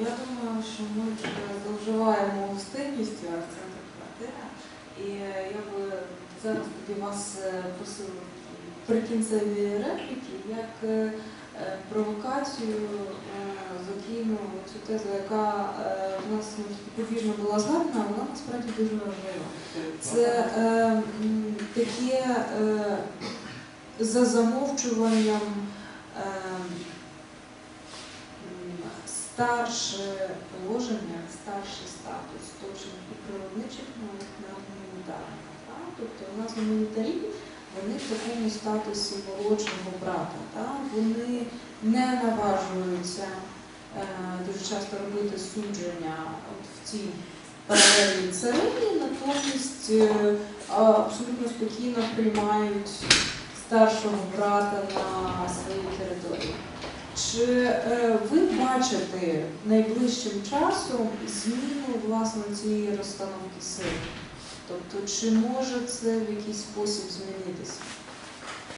я думаю, що ми зловживаємо гостинністю акценту квартира. І я би зараз тоді вас е, просила при кінцевій репліки, як е, е, провокацію закину цю тезу, яка в нас ну, побіжно була згадана, вона насправді дуже важлива. Це е, таке е, за замовчуванням е, старше положення, старший статус точно і природничих наук на гуманітарних. Тобто у нас гуманітарі, вони в такому статусі молодшого брата. так? Вони не наважуються е, дуже часто робити судження от в цій паралельній царині, натомість е, абсолютно спокійно приймають старшого брата на своїй території. Чи е, ви бачите найближчим часом зміну власне цієї розстановки сил? Тобто, чи може це в якийсь спосіб змінитися?